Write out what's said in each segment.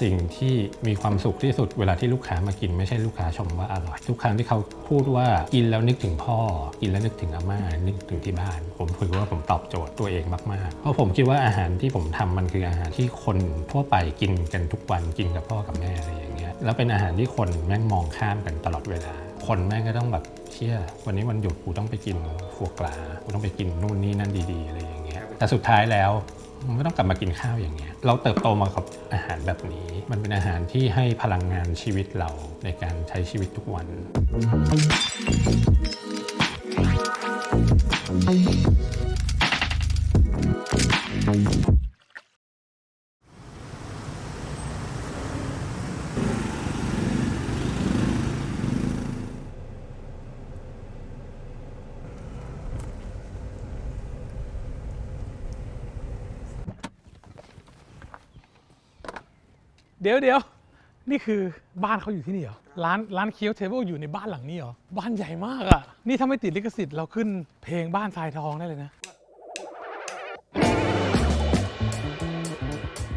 สิ่งที่มีความสุขที่สุดเวลาที่ลูกค้ามากิน ไม่ใช่ลูกค้าชมว่าอร่อย ทุกครั้งที่เขาพูดว่ากินแล้วนึกถึงพ่อ กินแล้วนึกถึงอาม่านึกถึงที่บ้าน ผมถือว่าผมตอบโจทย์ตัวเองมากๆ เพราะผมคิดว่าอาหารที่ผมทำมันคืออาหารที่คนทั่วไปกินกันทุกวันกินกับพ่อกับแม่อะไรอย่างเงี้ยแล้วเป็นอาหารที่คนแม่งมองข้ามกันตลอดเวลาคนแม่งก็ต้องแบบเชื่อวันนี้วันหยุดกูต้องไปกินฟัวกลากูต้องไปกินนู่นนี่นั่นดีๆอะไรอย่างเงี้ยแต่สุดท้ายแล้ว มันไม่ต้องกลับมากินข้าวอย่างเงี้ย เราเติบโตมากับอาหารแบบนี้ มันเป็นอาหารที่ให้พลังงานชีวิตเราในการใช้ชีวิตทุกวัน เดี๋ยวเดี๋ยวนี่คือบ้านเขาอยู่ที่นี่เหรอ ร้านร้านเคียวเทเบิลอยู่ในบ้านหลังนี้เหรอ บ้านใหญ่มากอะ่ะ นี่ถ้าไม่ติดลิขสิทธิ์เราขึ้นเพลงบ้านทรายทองได้เลยนะ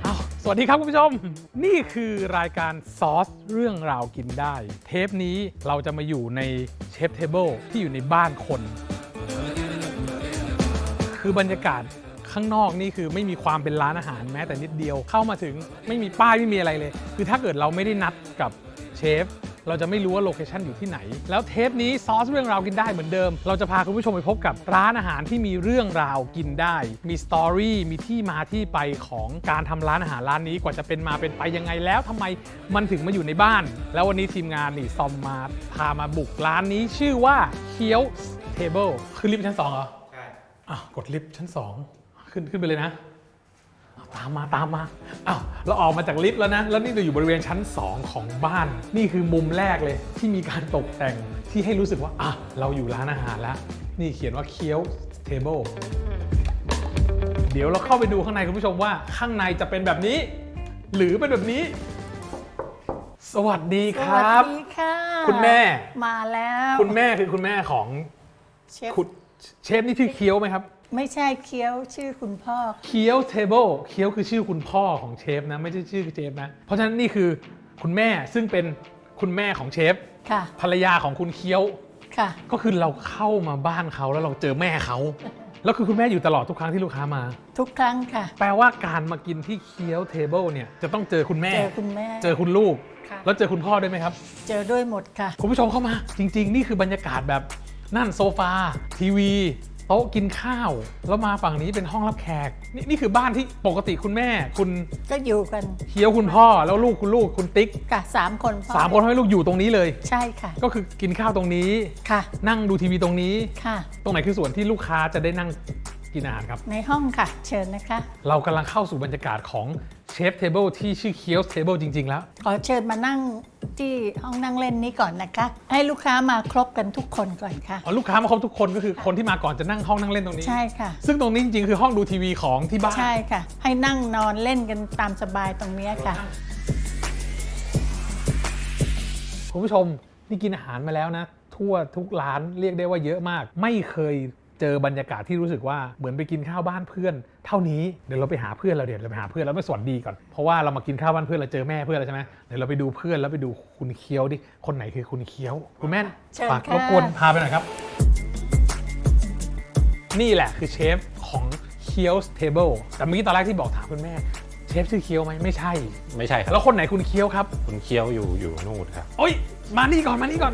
เอาสวัสดีครับคุณผู้ชม นี่คือรายการซอสเรื่องราวกินได้ เทปนี้เราจะมาอยู่ในเชฟเทเบิลที่อยู่ในบ้านคน คือบรรยากาศ ข้างนอกนี่คือไม่มีความเป็นร้านอาหารแม้แต่นิดเดียว เข้ามาถึงไม่มีป้ายไม่มีอะไรเลย คือถ้าเกิดเราไม่ได้นัดกับเชฟเราจะไม่รู้ว่าโลเคชันอยู่ที่ไหน แล้วเทปนี้ซอสเรื่องราวกินได้เหมือนเดิม เราจะพาคุณผู้ชมไปพบกับร้านอาหารที่มีเรื่องราวกินได้ มีสตอรี่มีที่มาที่ไปของการทำร้านอาหารร้านนี้กว่าจะเป็นมาเป็นไปยังไงแล้วทำไมมันถึงมาอยู่ในบ้าน แล้ววันนี้ทีมงานนี่ซอมมาพามาบุกร้านนี้ชื่อว่าเคียวเทเบิลคือลิฟต์ชั้นสองเหรออะกดลิฟต์ชั้น2 ขึ้นขึ้นไปเลยนะอ้าวตามมาตามมาอ้าวเราออกมาจากลิฟต์แล้วนะ แล้วนี่เราอยู่บริเวณชั้น 2 ของบ้าน นี่คือมุมแรกเลย ที่มีการตกแต่งที่ให้รู้สึกว่าอะเราอยู่ร้านอาหารแล้ว นี่เขียนว่าเคี้ยวเทเบิลเดี๋ยวเราเข้าไปดูข้างในคุณผู้ชมว่าข้างในจะเป็นแบบนี้ หรือเป็นแบบนี้ สวัสดีครับสวัสดีค่ะคุณแม่ มาแล้วคุณแม่คือคุณแม่ของเชฟคุณเชฟนี่ชื่อเคี้ยวไหมครับ ไม่ใช่เคี้ยวชื่อคุณพ่อ เคี้ยวเทเบิลเคี้ยวคือชื่อคุณพ่อของเชฟนะไม่ใช่ชื่อเชฟนะ เพราะฉะนั้นนี่คือคุณแม่ซึ่งเป็นคุณแม่ของเชฟค่ะ ภรรยาของคุณเคี้ยว ค่ะ ก็คือเราเข้ามาบ้านเขาแล้วเราเจอแม่เขาแล้วคือคุณแม่อยู่ตลอดทุกครั้งที่ลูกค้ามา ทุกครั้งค่ะ แปลว่าการมากินที่เคี้ยวเทเบิลเนี่ยจะต้องเจอคุณแม่ เจอคุณแม่ เจอคุณลูก ค่ะ แล้วเจอคุณพ่อด้วยไหมครับ เจอด้วยหมดค่ะ คุณผู้ชมเข้ามา จริง ๆ นี่คือบรรยากาศแบบนั่นโซฟา ทีวี โต๊ะกินข้าว แล้วมาฝั่งนี้เป็นห้องรับแขก นี่นี่คือบ้านที่ปกติคุณแม่ คุณก็อยู่กันเคี้ยวคุณพ่อแล้วลูกคุณลูกคุณติ๊กค่ะสามคนพ่อสามคนให้ลูกอยู่ตรงนี้เลย ใช่ค่ะ ก็คือกินข้าวตรงนี้ ค่ะ นั่งดูทีวีตรงนี้ ค่ะ ตรงไหนคือส่วนที่ลูกค้าจะได้นั่ง กินอาหารครับ ในห้องค่ะ เชิญนะคะ เรากำลังเข้าสู่บรรยากาศของเชฟเทเบิลที่ชื่อเคียวเทเบิลจริง ๆ แล้ว ขอเชิญมานั่งที่ห้องนั่งเล่นนี้ก่อนนะคะ ให้ลูกค้ามาครบกันทุกคนก่อนค่ะ อ๋อลูกค้ามาครบทุกคนก็คือคนที่มาก่อนจะนั่งห้องนั่งเล่นตรงนี้ ใช่ค่ะ ซึ่งตรงนี้จริงๆคือห้องดูทีวีของที่บ้าน ใช่ค่ะ ให้นั่งนอนเล่นกันตามสบายตรงเนี้ยค่ะ คุณผู้ชมนี่กินอาหารมาแล้วนะ ทั่วทุกร้านเรียกได้ว่าเยอะมาก ไม่เคย เจอบรรยากาศที่รู้สึกว่าเหมือนไปกินข้าวบ้านเพื่อน เท่านี้เดี๋ยวเราไปหาเพื่อนเราเดี๋ยวเราไปหาเพื่อนแล้วไปสวัสดีก่อนเพราะว่าเรามากินข้าวบ้านเพื่อนเราเจอแม่เพื่อนแล้วใช่ไหมเดี๋ยวเราไปดูเพื่อนแล้วไปดูคุณเคี้ยวดิคนไหนคือคุณเคี้ยว คุณแม่เชิญฝากค่ะรบกวนพาไปหน่อยครับ นี่แหละคือเชฟของเคี้ยวเทเบิลแต่เมื่อกี้ตอนแรกที่บอกถามคุณแม่ เชฟชื่อเคี้ยวไหมไม่ใช่ ไม่ใช่ครับแล้วคนไหนคุณเคี้ยวครับ คุณเคี้ยวอยู่อยู่นู่นครับ โอ้ย มานี่ก่อน มานี่ก่อน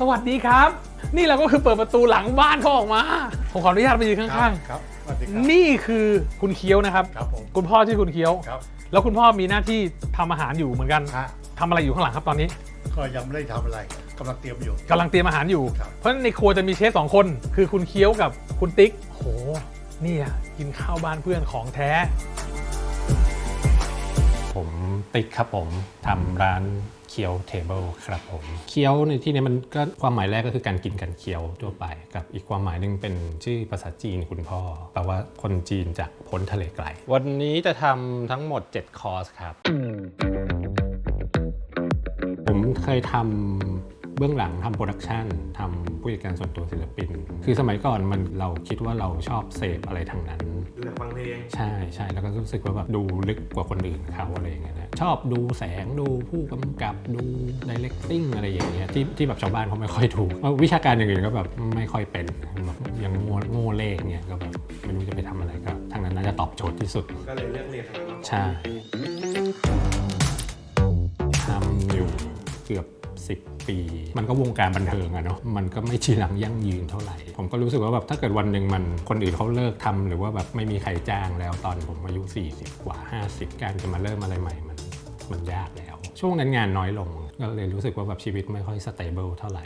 สวัสดีครับ นี่เราก็คือเปิดประตูหลังบ้านเขาออกมา ผมขออนุญาตไปยืนข้างครับสวัสดีครับ ๆ นี่คือคุณเคี้ยวนะครับ ครับผม คุณพ่อชื่อคุณเคี้ยว ครับแล้วคุณพ่อมีหน้าที่ทำอาหารอยู่เหมือนกันฮะทำอะไรอยู่ข้างหลังครับตอนนี้ก็ยังไม่ได้ทำอะไรกำลังเตรียมอยู่ กำลังเตรียมอาหารอยู่ ครับ เพราะฉะนั้นในครัวจะมีเชฟสองคน คือคุณเคี้ยวกับคุณติ๊กโหนี่อะกินข้าวบ้านเพื่อนของแท้ ผมติ๊กครับผมทำร้านเคี้ยวเทเบิลครับผมเคี้ยวในที่นี้มันก็ความหมายแรกก็คือการกินกันเคี้ยวทั่วไป กับอีกความหมายหนึ่งเป็นชื่อภาษาจีนคุณพ่อแปลว่าคนจีนจากพ้นทะเลไกล วันนี้จะทำทั้งหมด 7 คอร์สครับ ผมเคยทำ เบื้องหลังทำโปรดักชันทำผู้จัดการส่วนตัวศิลปิน คือสมัยก่อนมันเราคิดว่าเราชอบเสพอะไรทางนั้น ดูแต่ฟังเพลงใช่ใช่แล้วก็รู้สึกว่าแบบดูลึกกว่าคนอื่นเขาอะไรอย่างเงี้ยนะชอบดูแสงดูผู้กำกับดูดีเลกติ้งอะไรอย่างเงี้ยที่ที่แบบชาวบ้านเขาไม่ค่อยถูกวิชาการอย่างอื่นก็แบบไม่ค่อยเป็นแบบยังโง่โง่เลขเนี่ยก็แบบไม่รู้จะไปทำอะไรก็ทางนั้นน่าจะตอบโจทย์ที่สุดก็เลยเลือกเรียนทางนั้นมากกว่าใช่ทำอยู่เกือบ 10 ปี มันก็วงการบันเทิงอะเนาะมันก็ไม่ชีรังยั่งยืนเท่าไหร่ ผมก็รู้สึกว่าแบบถ้าเกิดวันหนึ่งมันคนอื่นเขาเลิกทำหรือว่าแบบไม่มีใครจ้างแล้วตอนผมอายุ 40 กว่า 50 การจะมาเริ่มอะไรใหม่มันมันยากแล้ว ช่วงนั้นงานน้อยลง ก็เลยรู้สึกว่าแบบชีวิตไม่ค่อยสเตเบิลเท่าไหร่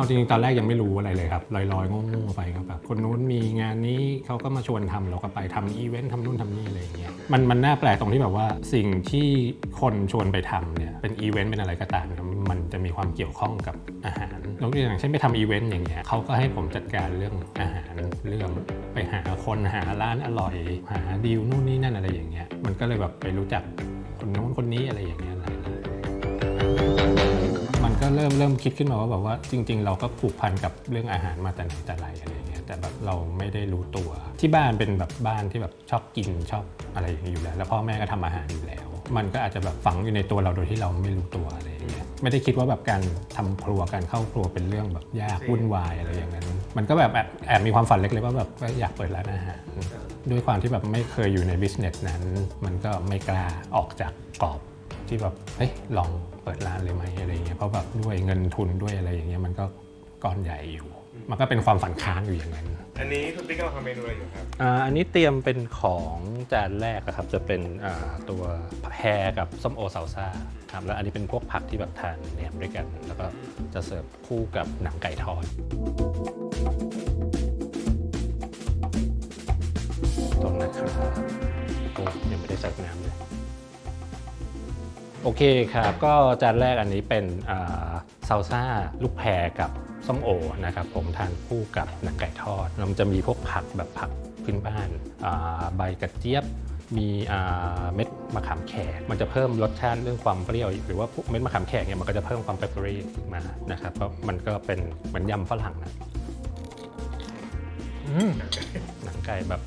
เอาจริงๆตอนแรกยังไม่รู้อะไรเลยครับลอยๆโง่ๆไปก็แบบคนนู้นมีงานนี้เขาก็มาชวนทำเราก็ไปทำอีเวนต์ทำนู่นทำนี่อะไรอย่างเงี้ยมันมันน่าแปลกตรงที่แบบว่าสิ่งที่คนชวนไปทำเนี่ยเป็นอีเวนต์เป็นอะไรก็ตามเนี่ยมันจะมีความเกี่ยวข้องกับอาหารยกตัวอย่างเช่นไปทำอีเวนต์อย่างเงี้ยเขาก็ให้ผมจัดการเรื่องอาหารเรื่องไปหาคนหาร้านอร่อย หาดีลนู่นนี่นั่นอะไรอย่างเงี้ยมันก็เลยแบบไปรู้จักคนโน้นคนนี้อะไรอย่างเงี้ยหลายๆมัน ก็เริ่มเริ่มคิดขึ้นมาว่าแบบว่าจริง ๆ เราก็ผูกพันกับเรื่องอาหารมาแต่ไหนแต่ไรอะไรอย่างเงี้ยแต่แบบเราไม่ได้รู้ตัว ที่บ้านเป็นแบบบ้านที่แบบชอบกินชอบอะไรอย่างเงี้ยอยู่แล้ว แล้วพ่อแม่ก็ทำอาหารอยู่แล้ว มันก็อาจจะแบบฝังอยู่ในตัวเราโดยที่เราไม่รู้ตัวอะไรอย่างเงี้ยไม่ได้คิดว่าแบบการทำครัวการเข้าครัวเป็นเรื่องแบบยากวุ่นวายอะไรอย่างนั้น มันก็แบบแอบมีความฝันเล็กๆว่าแบบอยากเปิดร้านอาหารด้วยความที่แบบไม่เคยอยู่ในบิสเนสนั้น มันก็ไม่กล้าออกจากกรอบ ที่แบบเฮ้ยลองเปิดร้านเลยไหมอะไรเงี้ยเพราะแบบด้วยเงินทุนด้วยอะไรอย่างเงี้ยมันก็ก้อนใหญ่อยู่ มันก็เป็นความฝันค้างอยู่อย่างนั้นอันนี้คุณติ๊กกำลังทำเมนูอะไรอยู่ครับอ่าอันนี้เตรียมเป็นของจานแรกอะครับ จะเป็นอ่าตัวแพรกับส้มโอซาลซ่าครับแล้วอันนี้เป็นพวกผักที่แบบทานแหนมด้วยกัน แล้วก็จะเสิร์ฟคู่กับหนังไก่ทอดตรงนะครับโอ้ยังไม่ได้ใส่น้ำเลย โอเคครับ ก็จานแรกอันนี้เป็นซาลซ่าลูกแพรกับส้มโอนะครับผมทานคู่กับหนังไก่ทอดแล้วมันจะมีพวกผักแบบผักพื้นบ้านอ่าใบกระเจี๊ยบมีอ่าเม็ดมะขามแขก มันจะเพิ่มรสชาติเรื่องความเปรี้ยว หรือว่าพวกเม็ดมะขามแขกเนี่ยมันก็จะเพิ่มความเปปเปอรี่ขึ้นมานะครับเพราะมันก็เป็นเหมือนยำฝรั่งนะอืมหนังไก่แบบ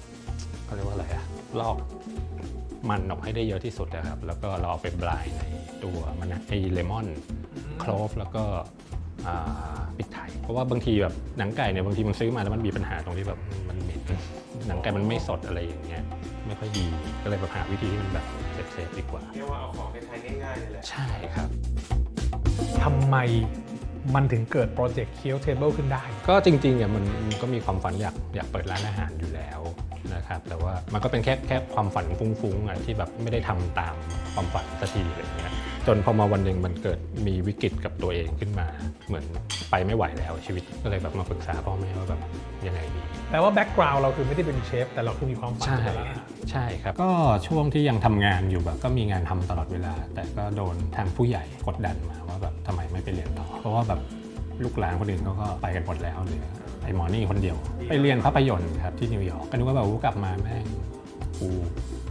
เขาเรียกว่าอะไรอะลอก มันออกให้ได้เยอะที่สุดนะครับ แล้วก็เราเอาไปบลายในตัวมันนะไอเลมอนโคลฟแล้วก็อ่าพริกไทยเพราะว่าบางทีแบบหนังไก่เนี่ยบางทีมันซื้อมาแล้วมันมีปัญหาตรงที่แบบมันเหม็นหนังไก่มันไม่สดอะไรอย่างเงี้ยไม่ค่อยดีก็เลยแบบหาวิธีที่มันแบบเซฟๆดีกว่าเรียกว่าเอาของไทยๆง่ายๆเลยแหละใช่ครับทำไมมันถึงเกิดโปรเจกต์เคียวเทเบิลขึ้นได้ ก็จริงๆเนี่ยมันมันก็มีความฝันอยากอยากเปิดร้านอาหารอยู่แล้ว นะครับแต่ว่ามันก็เป็นแค่แค่ความฝันฟุ้งๆอะที่แบบไม่ได้ทำตามความฝันสักทีอะไรเงี้ยจนพอมาวันหนึ่งมันเกิดมีวิกฤตกับตัวเองขึ้นมา เหมือนไปไม่ไหวแล้วชีวิตก็เลยแบบมาปรึกษาพ่อแม่ว่าแบบยังไงดีแปลว่าแบ็กกราวน์เราคือไม่ได้เป็นเชฟแต่เราคือมีความฝันใช่อยู่แล้วใช่ครับ ก็ช่วงที่ยังทำงานอยู่แบบก็มีงานทำตลอดเวลา แต่ก็โดนทางผู้ใหญ่กดดันมาว่าแบบทำไมไม่ไปเรียนต่อ เพราะว่าแบบลูกหลานคนอื่นเขาก็ไปกันหมดแล้วเหลือ ไอ้หมอนี่คนเดียว ไปเรียนภาพยนตร์ครับที่นิวยอร์กก็นึกว่าแบบวูกลับมาแม่งกู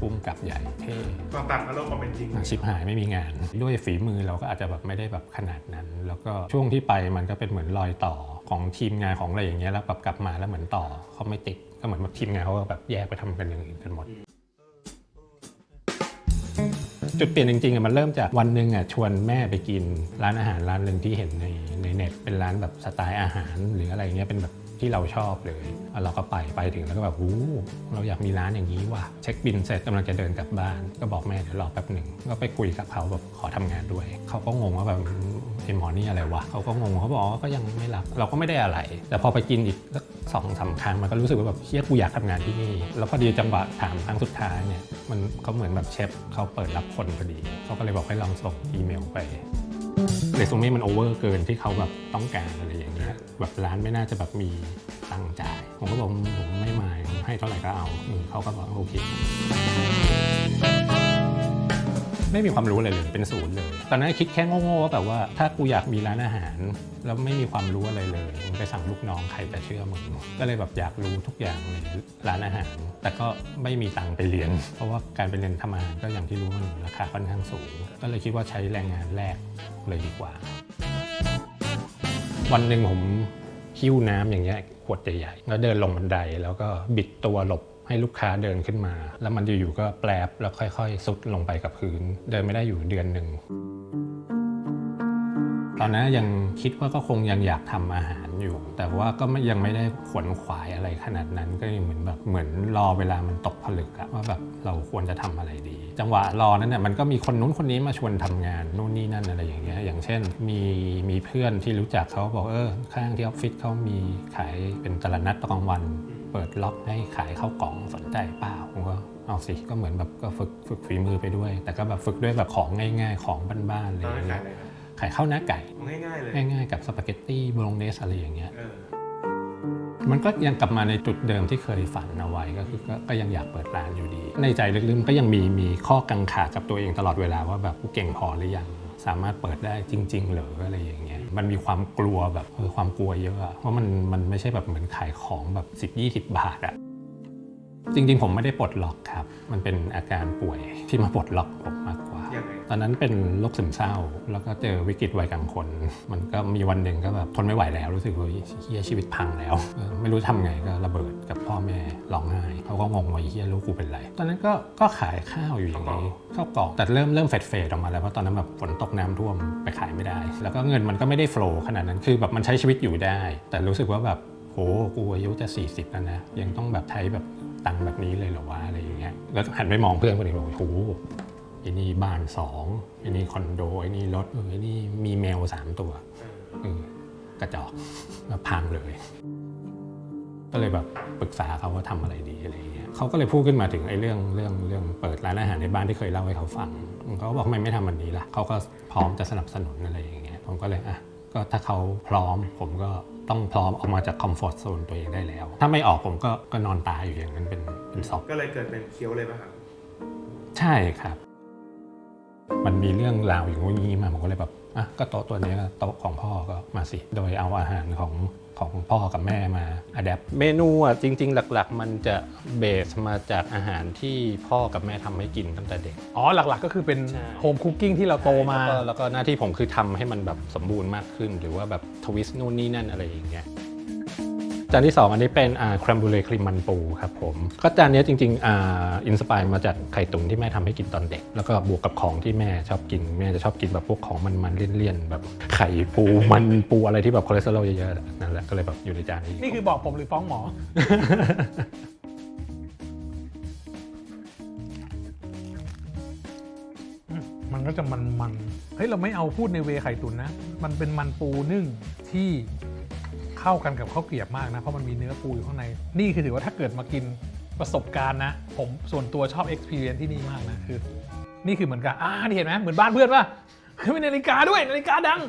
ปุ้มกับใหญ่เท่ความต่างกับโลกความเป็นจริงชิบหายไม่มีงาน ด้วยฝีมือเราก็อาจจะแบบไม่ได้แบบขนาดนั้น แล้วก็ช่วงที่ไปมันก็เป็นเหมือนรอยต่อของทีมงานของอะไรอย่างเงี้ยแล้วแบบกลับมาแล้วเหมือนต่อเขาไม่ติดก็เหมือนแบบทีมงานเขาก็แบบแยกไปทำกันอย่างอื่นกันหมดจุดเปลี่ยนจริงๆอะมันเริ่มจากวันหนึ่งอะชวนแม่ไปกินร้านอาหารร้านหนึ่งที่เห็นในในเน็ตเป็นร้านแบบสไตล์อาหารหรืออะไรเงี้ยเป็นแบบ ที่เราชอบเลย เราก็ไปไปถึงแล้วก็แบบหูเราอยากมีร้านอย่างนี้ว่ะเช็คบินเสร็จกำลังจะเดินกลับบ้าน ก็บอกแม่เดี๋ยวรอแป๊บหนึ่งก็ไปคุยกับเขาแบบขอทำงานด้วย เขาก็งงว่าแบบไอ้หมอนี่อะไรวะเขาก็งงเขาบอกอ๋อก็ยังไม่รับ เราก็ไม่ได้อะไร แต่พอไปกินอีกสักสองสามครั้งมันก็รู้สึกว่าแบบเชี่ยกูอยากทำงานที่นี่ แล้วพอดีจังหวะถามครั้งสุดท้ายเนี่ยมันเขาเหมือนแบบเชฟเขาเปิดรับคนพอดี เขาก็เลยบอกให้ลองส่งอีเมลไป เรซูเม่มันโอเวอร์เกินที่เขาแบบต้องการอะไรอย่างเงี้ยแบบร้านไม่น่าจะแบบมีตังค์จ่าย ผมก็บอกผมไม่มายผมให้เท่าไหร่ก็เอาเขาก็บอกโอเค ไม่มีความรู้อะไรเลยเป็นศูนย์เลย ตอนนั้นคิดแค่โง่ๆว่าแบบว่าถ้ากูอยากมีร้านอาหาร แล้วไม่มีความรู้อะไรเลยมึงไปสั่งลูกน้องใครจะเชื่อมึงก็เลยแบบอยากรู้ทุกอย่างในร้านอาหาร แต่ก็ไม่มีตังค์ไปเรียน เพราะว่าการไปเรียนทำอาหารก็อย่างที่รู้มันราคาค่อนข้างสูง ก็เลยคิดว่าใช้แรงงานแรกเลยดีกว่า วันหนึ่งผมหิ้วน้ำอย่างเงี้ยขวดใหญ่ๆแล้วเดินลงบันไดแล้วก็บิดตัวหลบ ให้ลูกค้าเดินขึ้นมา แล้วมันอยู่ๆก็แปลบแล้วค่อยๆซุดลงไปกับพื้น เดินไม่ได้อยู่เดือนหนึ่งตอนนั้นยังคิดว่าก็คงยังอยากทำอาหารอยู่ แต่ว่าก็ยังไม่ได้ขวนขวายอะไรขนาดนั้นก็ยังเหมือนแบบเหมือนรอเวลามันตกผลึกอะว่าแบบเราควรจะทำอะไรดี จังหวะรอนั้นเนี่ยมันก็มีคนนู้นคนนี้มาชวนทำงานนู่นนี่นั่นอะไรอย่างเงี้ยอย่างเช่น มีมีเพื่อนที่รู้จักเขาบอกเออข้างที่ออฟฟิศเขามีขายเป็นตลาดนัดตอนกลางวัน เปิดล็อกให้ขายข้าวกล่องสนใจเปล่าผมก็เอาสิก็เหมือนแบบก็ฝึกฝึกฝีมือไปด้วย แต่ก็แบบฝึกด้วยแบบของง่ายๆ ของบ้านๆอะไรตออนนั้นย่างขาเงี้ยยอะไรครับขายข้าวหน้าไก่ง่ายๆเลยง่ายๆกับสปาเกตตี้โบโลเนสอะไรอย่างเงี้ยเออมันก็ยังกลับมาในจุดเดิมที่เคยฝันเอาไว้ก็คือก็ก็ยังอยากเปิดร้านอยู่ดี ในใจลึกๆก็ยังมีมีข้อกังขากับตัวเองตลอดเวลาว่าแบบกูเก่งพอหรือยังสามารถเปิดได้จริงๆเหรืออะไรอย่างเงี้ย มันมีความกลัวแบบเออความกลัวเยอะอะเพราะมันมันไม่ใช่แบบเหมือนขายของแบบ 10 20 บาทอะจริงๆ ผมไม่ได้ปลดล็อกครับ มันเป็นอาการป่วยที่มาปลดล็อกผมมากกว่า อนนั้นเป็นโรคซึมเศร้า แล้วก็เจอวิกฤตวัยกลางคน มันก็มีวันหนึ่งก็แบบทนไม่ไหวแล้วรู้สึกว่าเฮียชีวิตพังแล้ว ไม่รู้ทำไงก็ระเบิดกับพ่อแม่ร้องไห้เขาก็งงว่าเฮียลูกกูเป็นไร ตอนนั้นก็ก็ขายข้าวอยู่อย่างนี้ข้าวกล่องแต่เริ่มเริ่มเฟดเฟดออกมาแล้วเพราะตอนนั้นแบบฝนตกน้ำท่วมไปขายไม่ได้ แล้วก็เงินมันก็ไม่ได้โฟล์ขนาดนั้นคือแบบมันใช้ชีวิตอยู่ได้ แต่รู้สึกว่าแบบโหกูอายุจะ 40 แล้วนะ ยังต้องแบบใช้แบบตังแบบนี้เลยเหรอวะอะไรอย่างเงี้ย แล้วหันไปมองเพื่อนคนอื่นบอกโห ไอ้นี่บ้านสองไอ้นี่คอนโดไอ้นี่รถเออไอ้นี่มีแมวสามตัวเออกระจอกมาพังเลย ก็เลยแบบปรึกษาเขาว่าทำอะไรดีอะไรอย่างเงี้ยเขาก็เลยพูดขึ้นมาถึงไอ้เรื่องเรื่องเรื่องเปิดร้านอาหารในบ้านที่เคยเล่าให้เขาฟังเขาก็บอกทำไมไม่ทำอันนี้ล่ะเขาก็พร้อมจะสนับสนุนอะไรอย่างเงี้ยผมก็เลยอะก็ถ้าเขาพร้อมผมก็ต้องพร้อมออกมาจากคอมฟอร์ทโซนตัวเองได้แล้ว ถ้าไม่ออกผมก็ก็นอนตายอยู่อย่างนั้นเป็นเป็นศพก็เลยเกิดเป็นเคี้ยวเลยป่ะครับ ใช่ครับ มันมีเรื่องราวอย่างนี้มาผมก็เลยแบบอะก็โต๊ะตัวนี้ก็โต๊ะของพ่อก็มาสิ โดยเอาอาหารของของพ่อกับแม่มาอัดแอปเมนูอะจริง ๆ หลักๆ มันจะเบสมาจากอาหารที่พ่อกับแม่ทำให้กินตั้งแต่เด็ก อ๋อหลักๆ ก็คือเป็นใช่โฮมคุกกิ้งที่เราโตมา แล้วก็แล้วก็หน้าที่ผมคือทำให้มันแบบสมบูรณ์มากขึ้น หรือว่าแบบทวิสต์นู่นนี่นั่นอะไรอย่างเงี้ย จานที่ 2 อันนี้เป็นอ่าครัมบูเลครีมมันปูครับผม ก็จานเนี้ยจริงๆอ่าอินสปายมาจากไข่ตุ๋นที่แม่ทำให้กินตอนเด็ก แล้วก็บวกกับของที่แม่ชอบกิน แม่จะชอบกินแบบพวกของมันๆเลี่ยนๆแบบไข่ปูมันปูอะไรที่แบบคอเลสเตอรอลเยอะๆนั่นแหละก็เลยแบบอยู่ในจานนี้นี่คือบอกผมหรือฟ้องหมอมันก็จะมันมันๆเฮ้ย เราไม่เอาพูดในเวไข่ตุ๋นนะ มันเป็นมันปูนึ่งที่ เข้ากันกับข้าวเกรียบมากนะ เพราะมันมีเนื้อปูอยู่ข้างใน นี่คือถือว่าถ้าเกิดมากินประสบการณ์นะ ผมส่วนตัวชอบ experience ที่นี่มากนะคือ นี่คือเหมือนกับอ่านี่เห็นไหมเหมือนบ้านเพื่อนป่ะคือมีนาฬิกาด้วยนาฬิกาดัง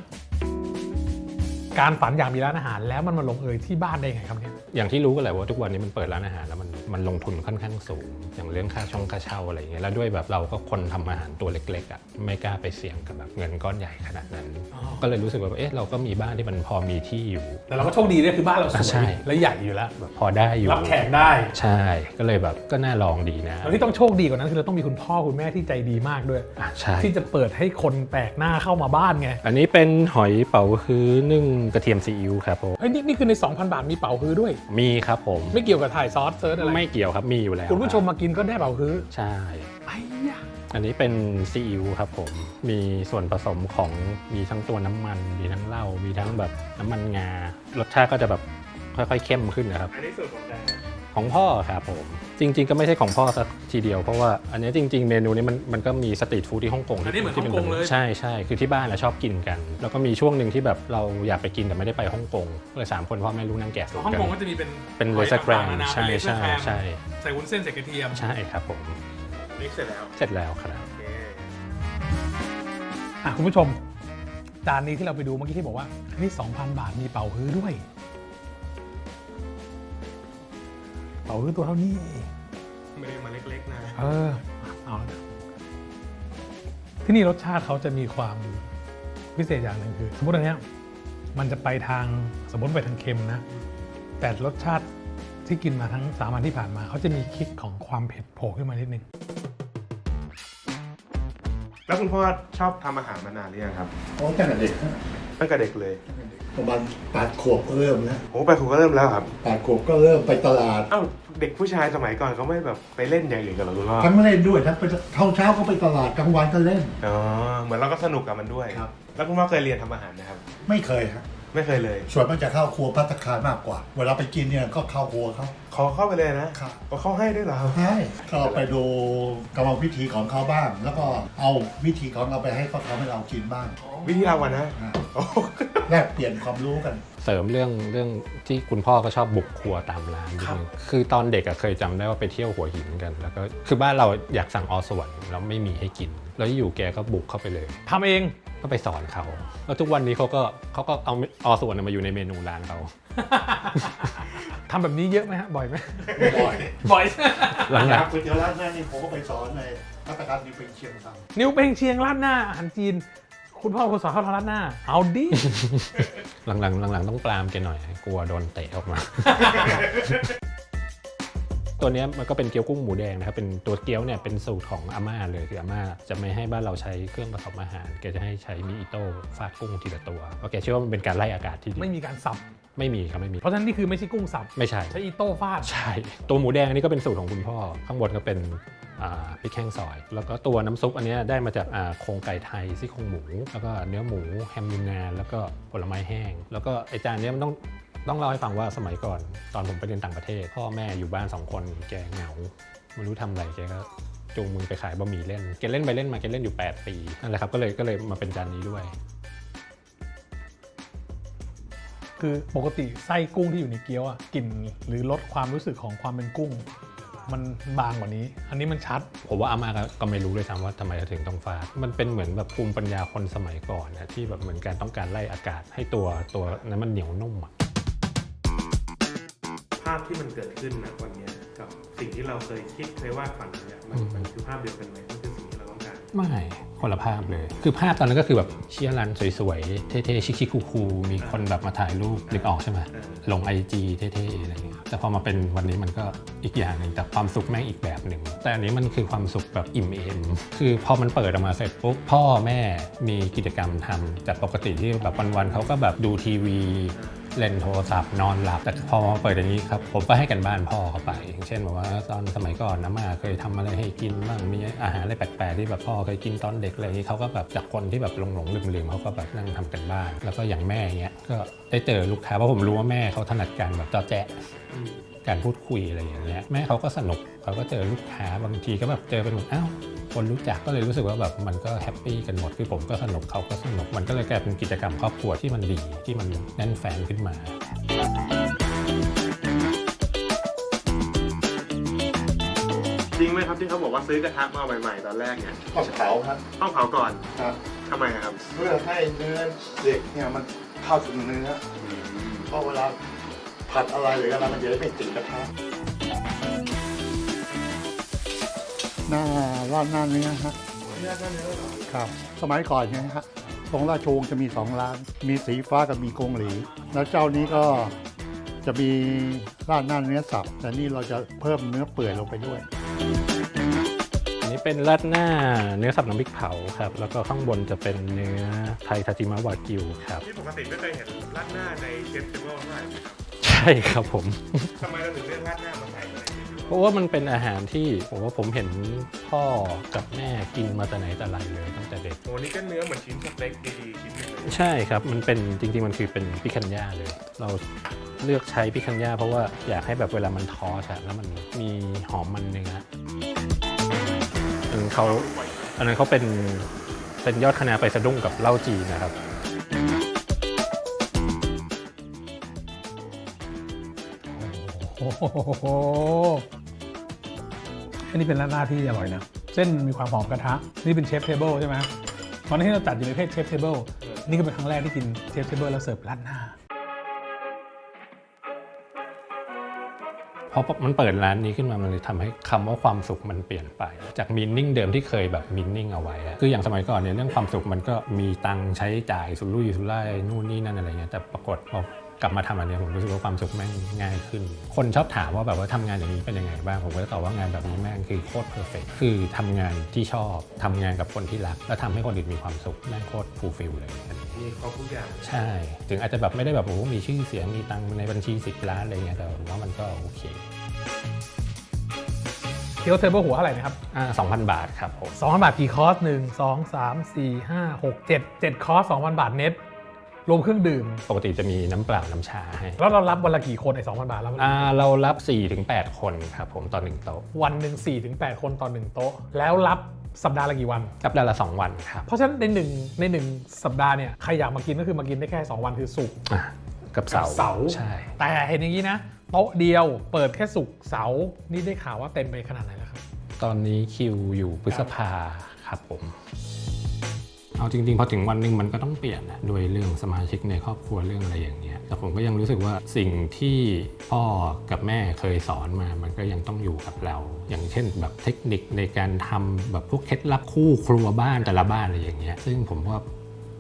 การฝันอยากมีร้านอาหารแล้วมันมาลงเอยที่บ้านได้ไงครับเนี่ย อย่างที่รู้กันแหละว่าทุกวันนี้มันเปิดร้านอาหารแล้วมันมันลงทุนค่อนข้างสูง อย่างเรื่องค่าช่องค่าเช่าอะไรอย่างเงี้ยแล้วด้วยแบบเราก็คนทำอาหารตัวเล็กๆอะไม่กล้าไปเสี่ยงกับแบบเงินก้อนใหญ่ขนาดนั้นอ๋อก็เลยรู้สึกว่าเอ๊ะเราก็มีบ้านที่มันพอมีที่อยู่ แต่เราก็โชคดีด้วยคือบ้านเราสอะใช่วยและใหญ่อยู่แล้วแบบพอได้อยู่รับแขกได้ใช่ ก็เลยแบบก็น่าลองดีนะแล้วที่ต้องโชคดีกว่านั้นคือเราต้องมีคุณพ่อคุณแม่ที่ใจดีมากด้วยอะใช่ที่จะเปิดให้คนแปลกหน้าเข้ามาบ้านไงอันนี้เป็นหอยเป๋าฮื้อนึ่งกระเทียมซีอิ๊วครับผมเฮ้ยนี่นี่คือใน 2,000 บาทมีเป๋าฮื้อด้วยมีครับผมไม่เกี่ยวกับถ่ายซอสเซิร์ชอะไรไม่เกี่ยวครับมีอยู่แล้วคุณผู้ชมมากินก็ได้เป๋าฮื้อใช่ไอ้ยะอันนี้เป็นซีอิ๊วครับผมมีส่วนผสมของมีทั้งตัวน้ำมัน มีทั้งเหล้ามีทั้งแบบน้ำมันงารสชาติก็จะแบบค่อยๆเข้มขึ้นนะครับ อันนี้สูตรของแดงของพ่อครับผม จริง ๆ ก็ไม่ใช่ของพ่อสักทีเดียวเพราะว่าอันนี้จริง ๆ เมนูนี้มันมันก็มีสตรีทฟู้ดที่ฮ่องกงอันนี้เหมือนที่ฮ่องกงเลย ใช่ใช่คือที่บ้านเราชอบกินกัน แล้วก็มีช่วงหนึ่งที่แบบเราอยากไปกินแต่ไม่ได้ไปฮ่องกงก็เลยสามคนพ่อแม่ลูกนั่งแกะสูตรฮ่องกักงก็จะมีเป็นเป็นเลหอยเซอร์แกรต่างมๆนานาใช่เป็นเลเซอร์ใช่แกรมใช่ใส่วุ้นเส้นใส่กระเทียมใช่ครับผมมิกซ์เสร็จแล้วเสร็จแล้วครับ โอเคอะคุณผู้ชม จานนี้ที่เราไปดูเมื่อกี้ที่บอกว่าเฮ้ย2,000 บาทมีเป๋าฮื้อด้วย เป๋าฮื้อตัวเท่านี้ ไม่ได้มาเล็กๆนะเออเอาละที่นี่รสชาติเขาจะมีความพิเศษอย่างหนึ่งคือ สมมติอันเนี้ยมันจะไปทางสมมติไปทางเค็มนะ แต่รสชาติที่กินมาทั้งสามวันที่ผ่านมาเขาจะมีคิดของความเผ็ดโผล่ขึ้นมานิดนึงแล้วคุณพ่อชอบทำอาหารมานานหรือยังครับ โอ้ตั้งแต่เด็กตั้งแต่เด็กเลยต ประมาณแปดขวบก็เริ่มแล้วโอ้ไปคุณก็เริ่มแล้วครับแปดขวบก็เริ่มไปตลาด เอ้าเด็กผู้ชายสมัยก่อนเขาไม่แบบไปเล่นอย่างอื่นกันเหรอคุณพ่อทั้งเล่นด้วยทั้งไปเช้าเช้าๆก็ไปตลาดกลางวันก็เล่น อ๋อเหมือนเราก็สนุกกับมันด้วย ครับ แล้วคุณพ่อเคยเรียนทำอาหารไหมครับ ไม่เคยฮะ ไม่เคยเลยส่วนมันจะเข้าครัวพัตตาคารมากกว่า เวลาไปกินเนี่ยก็เข้าครัวเขา ขอเข้าไปเลยนะครับ ก็เข้าให้ด้วยเหรอครับใช่ก็ไปดูกรรมวิธีของเขาบ้าง แล้วก็เอาวิธีของเราไปให้เขาทำให้เรากินบ้างวิธีเราอะนะอ่าโอ้แลกเปลี่ยนความรู้กัน เสริมเรื่องเรื่องที่คุณพ่อก็ชอบบุกครัวตามร้านนิดนึงคือตอนเด็กอะเคยจำได้ว่าไปเที่ยวหัวหินกัน แล้วก็คือบ้านเราอยากสั่งออส่วนแล้วไม่มีให้กิน แล้วอยู่แกก็บุกเข้าไปเลย ทำเอง ก็ไปสอนเขา แล้วทุกวันนี้เขาก็เขาก็เอาออส่วนมาอยู่ในเมนูร้านเขาทำแบบนี้เยอะไหมฮะบ่อยไหมบ่อยบ่อยหลังครับก๋วยเตี๋ยวร้านแม่นี่ผมก็ไปสอนในพัตตาคารนี่เป็นเชียงซังนิ้วเป้งเชียงราดหน้าอาหารจีน คุณพ่อคุณสอนเขาทำราดหน้า เอาดิๆหลังๆหลังๆต้องปรามแกหน่อย กลัวโดนเตะออกมา ตัวเนี้ยมันก็เป็นเกี๊ยวกุ้งหมูแดงนะครับเป็นตัวเกี๊ยวเนี่ยเป็นสูตรของอาม่าเลยคืออาม่าจะไม่ให้บ้านเราใช้เครื่องผสมอาหารแกจะให้ใช้มีอิโต้ฟาดกุ้งทีละตัวเพราะแกเชื่อว่ามันเป็นการไล่อากาศที่ดีไม่มีการสับไม่มีครับไม่มี เพราะฉะนั้นนี่คือไม่ใช่กุ้งสับไม่ใช่ใช้อีโต้ฟาดใช่ ตัวหมูแดงอันนี้ก็เป็นสูตรของคุณพ่อ ข้างบนก็เป็นอ่าพริกแห้งซอย แล้วก็ตัวน้ำซุปอันเนี้ยได้มาจากอ่าโครงไก่ไทยซี่โครงหมู แล้วก็เนื้อหมูแฮมยูนานแล้วก็ผลไม้แห้ง แล้วก็ไอจานเนี้ยมันต้อง ต้องเล่าให้ฟังว่าสมัยก่อนตอนผมไปเรียนต่างประเทศ พ่อแม่อยู่บ้านสองคนแกเหงาไม่รู้ทำอะไรแกก็จูงมือไปขายบะหมี่เล่นแกเล่นไปเล่นมาแกเล่นอยู่ 8 ปีนั่นแหละครับก็เลยก็เลยมาเป็นจานนี้ด้วย คือปกติไส้กุ้งที่อยู่ในเกี๊ยวอะกลิ่นหรือลดความรู้สึกของความเป็นกุ้ง มันบางกว่านี้ อันนี้มันชัด ผมว่าอาม่าก็ก็ไม่รู้เลยซ้ำว่าทำไมเขาถึงต้องฟาดมันเป็นเหมือนแบบภูมิปัญญาคนสมัยก่อนนะที่แบบเหมือนการต้องการไล่อากาศให้ตัวตัวนั้นมันเหนียวนุ่มอะภาพที่มันเกิดขึ้นนะวันเนี้ยกับสิ่งที่เราเคยคิดเคยวาดฝันเนี่ยมันมันคือภาพเดียวกันไหมมันคือสิ่งที่เราต้องการไม่คนละภาพเลย คือภาพตอนนั้นก็คือแบบเชียร์รันสวยๆ เท่ๆ ชิคๆคูลๆมีคนแบบมาถ่ายรูปนึกออกใช่ไหมเออลงไอจีเท่ๆอะไรเงี้ยแต่พอมาเป็นวันนี้มันก็อีกอย่างหนึ่งแต่ความสุขแม่งอีกแบบหนึ่งแต่อันนี้มันคือความสุขแบบอิ่มเอมคือพอมันเปิดออกมาเสร็จปุ๊บพ่อแม่มีกิจกรรมทำจากปกติที่แบบวันๆเขาก็แบบดูทีวี เล่นโทรศัพท์นอนหลับ แต่พอมาเปิดอย่างนี้ครับ ผมก็ให้กันบ้านพ่อเขาไป อย่างเช่นแบบว่าตอนสมัยก่อนน้ามาเคยทำอะไรให้กินบ้างมีอาหารอะไรแปลกๆที่แบบพ่อเคยกินตอนเด็กอะไรอย่างนี้เขาก็แบบจากคนที่แบบหลงๆลืมๆเขาก็แบบนั่งทำกันบ้าน แล้วก็อย่างแม่เงี้ยก็ได้เจอลูกค้าเพราะผมรู้ว่าแม่เขาถนัดการแบบจอแจะการพูดคุยอะไรอย่างเงี้ยแม่เขาก็สนุกเขาก็เจอลูกค้าบางทีก็แบบเจอเป็นแบบอ้าว คนรู้จักก็เลยรู้สึกว่าแบบมันก็แฮปปี้กันหมดคือผมก็สนุกเขาก็สนุกมันก็เลยกลายเป็นกิจกรรมครอบครัวที่มันดีที่มันแน่นแฟนขึ้นมาจริงไหมครับที่เขาบอกว่าซื้อกระทะมาใหม่ๆตอนแรกเนี่ยก็เผาครับต้องเผาก่อนครับทำไมอะครับ เพื่อให้เนื้อเด็กเนี่ยมันเข้าถึงเนื้อเพราะเวลาผัดอะไรหรืออะไรมันจะได้ไม่ติดกระทะ หน้าร้านหน้าเนื้อฮะครับ สมัยก่อนเนี่ยฮะตรงราชวงศ์จะมีสองร้าน มีสีฟ้ากับมีกงหลี แล้วเจ้านี้ก็จะมีร้านหน้าเนื้อสับ แต่นี่เราจะเพิ่มเนื้อเปื่อยลงไปด้วย อันนี้เป็นราดหน้าเนื้อสับน้ำพริกเผาครับ แล้วก็ข้างบนจะเป็นเนื้อไทยทาจิมะวากิวครับ ที่ปกติไม่เคยเห็นราดหน้าในเชฟเทเบิลเท่าไหร่นะครับใช่ครับผมทำไมเราถึงเลือกราดหน้ามาใส่อะไรอย่าง เงี้ยเพราะว่ามันเป็นอาหารที่ผมว่าผมเห็นพ่อกับแม่กินมาแต่ไหนแต่ไรเลยตั้งแต่เด็ก โอ้นี่ก็เนื้อเหมือนชิ้นสเต็กดีๆชิ้นหนึงเลยใช่ครับ มันเป็นจริงๆ มันคือเป็นพิคันย่าเลย เราเลือกใช้พิคันย่าเพราะว่าอยากให้แบบเวลามันทอสอะแล้วมันมีหอมมันเนื้ออันนั้นเขาอันนั้นเขาเป็นเป็นยอดคะนาไปสะดุ้งกับเหล้าจีนนะครับ โหอันนี้เป็นราดหน้าที่อร่อยนะ เส้นมีความหอมกระทะ นี่เป็นเชฟเทเบิลใช่ไหมตอนที่เราจัดอยู่ในเพจเชฟเทเบิลนี่ก็เป็นครั้งแรกที่กินเชฟเทเบิลแล้วเสิร์ฟราดหน้าเพราะมันเปิดร้านนี้ขึ้นมา มันเลยทำให้คำว่าความสุขมันเปลี่ยนไป จากมินนิ่งเดิมที่เคยแบบมินนิ่งเอาไว้ คืออย่างสมัยก่อนเนี่ยเรื่องความสุขมันก็มีตังใช้จ่ายสุรุ่ยสุร่ายนู่นนี่นั่นอะไรเงี้ยแต่ปรากฏพอ กลับมาทำอันเนี้ยผมรู้สึกว่าความสุขแม่งง่ายขึ้น คนชอบถามว่าแบบว่าทำงานอย่างนี้เป็นยังไงบ้าง ผมก็จะตอบว่างานแบบนี้แม่งคือโคตรเพอร์เฟกคือทำงานที่ชอบทำงานกับคนที่รัก แล้วทำให้คนอื่นมีความสุขแม่งโคตรฟูลฟิลเลยอันนี้ มีครบทุกอย่างใช่ ถึงอาจจะแบบไม่ได้แบบโอ้โหมีชื่อเสียงมีตังค์ในบัญชี 10 ล้านอะไรเงี้ยแต่ผมว่ามันก็โอเคเคียวเทเบิลหัวเท่าไหร่นะครับอ่า2,000 บาทครับผม2,000 บาทกี่คอร์สหนึ่งสองสามสี่ห้าหกเจ็ดเจ็ดคอร์ส2,000 บาทเน็ต รวมเครื่องดื่ม ปกติจะมีน้ำเปล่าน้ำชาให้แล้วเรารับวันละกี่คนไอ้2,000บาทแล้วอ่าเรารับ 4-8 คนครับผมต่อหนึ่งโต๊ะวันหนึ่ง4ถึง8คนต่อหนึ่งโต๊ะ แล้วรับสัปดาห์ละกี่วัน สัปดาห์ละ2วันครับเพราะฉะนั้นในหนึ่งในหนึ่งสัปดาห์เนี่ยใครอยากมากินก็คือมากินได้แค่ 2 วันคือศุกร์ อะกับเสาร์เสาร์ ใช่ แต่เห็นอย่างนี้นะโต๊ะเดียวเปิดแค่ศุกร์เสาร์นี่ได้ข่าวว่าเต็มไปขนาดไหนแล้วครับ ตอนนี้คิวอยู่พฤษภาครับผม เอาจริงๆพอถึงวันหนึ่งมันก็ต้องเปลี่ยนนะด้วยเรื่องสมาชิกในครอบครัวเรื่องอะไรอย่างเงี้ยแต่ผมก็ยังรู้สึกว่าสิ่งที่พ่อกับแม่เคยสอนมา มันก็ยังต้องอยู่กับเรา อย่างเช่นแบบเทคนิคในการทำแบบพวกเคล็ดลับคู่ครัวบ้านแต่ละบ้านอะไรอย่างเงี้ยซึ่งผมว่า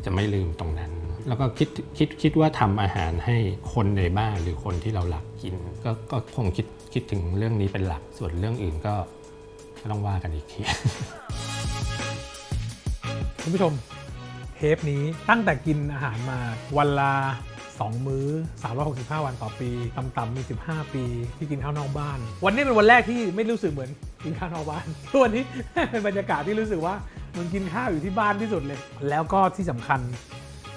จะไม่ลืมตรงนั้น แล้วก็คิดคิดคิดว่าทำอาหารให้คนในบ้านหรือคนที่เรารักกิน ก็ก็คงคิดคิดถึงเรื่องนี้เป็นหลักส่วนเรื่องอื่นก็ต้องว่ากันอีกที คุณผู้ชมเทปนี้ตั้งแต่กินอาหารมาวันละ2 มื้อ 365 วันต่อปี ต่ำๆมี 15 ปี ที่กินข้าวนอกบ้าน วันนี้เป็นวันแรกที่ไม่รู้สึกเหมือนกินข้าวนอกบ้านวันนี้เป็นบรรยากาศที่รู้สึกว่าเหมันกินข้าวอยู่ที่บ้านที่สุดเลย แล้วก็ที่สำคัญ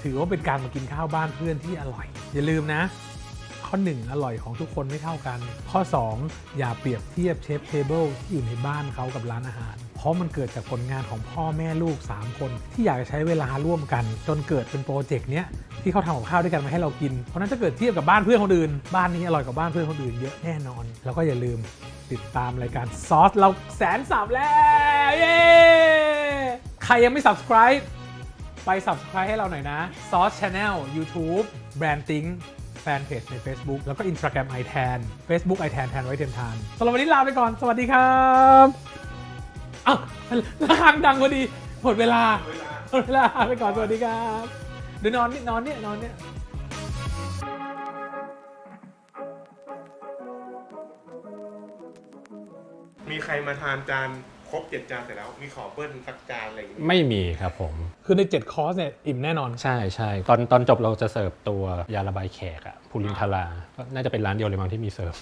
ถือว่าเป็นการมากินข้าวบ้านเพื่อนที่อร่อย อย่าลืมนะ ข้อ 1 อร่อยของทุกคนไม่เท่ากัน ข้อ 2 อย่าเปรียบเทียบเชฟเทเบิลที่อยู่ในบ้านเขากับร้านอาหาร เพราะมันเกิดจากผลงานของพ่อแม่ลูก 3 คน ที่อยากจะใช้เวลาร่วมกัน จนเกิดเป็นโปรเจกต์เนี้ยที่เขาทำกับข้าวด้วยกันมาให้เรากิน เพราะนั้นถ้าเกิดเทียบกับบ้านเพื่อนคนอื่น บ้านนี้อร่อยกว่าบ้านเพื่อนคนอื่นเยอะแน่นอน แล้วก็อย่าลืมติดตามรายการซอสเราแสนสับแล้วเย้ใครยังไม่ subscribe ไป subscribe ให้เราหน่อยนะ Sauce Channel YouTube Branding แฟนเพจใน Facebook แล้วก็ Instagram i t a n Facebook i t a n แทนไว้เทียนทานสำหรับวันนี้ลาไปก่อน สวัสดีครับ อ้าวระฆังดังพอดีหมดเวลาหมดเวลาไปก่อนสวัสดีครับเดี๋ยวนอนนี่นอนเนี่ยนอนเนี่ยมีใครมาทานจานครบเจ็ดจานเสร็จแล้ว มีขอเบิ้ลสักจานอะไรอย่างงี้ไม่มีครับผม คือใน 7 คอร์สเนี่ยอิ่มแน่นอน ใช่ใช่ตอนตอนจบเราจะเสิร์ฟตัวยาระบายแขกอะพูลินทาราก็น่าจะเป็นร้านเดียวเลยมั้งที่มีเสิร์ฟ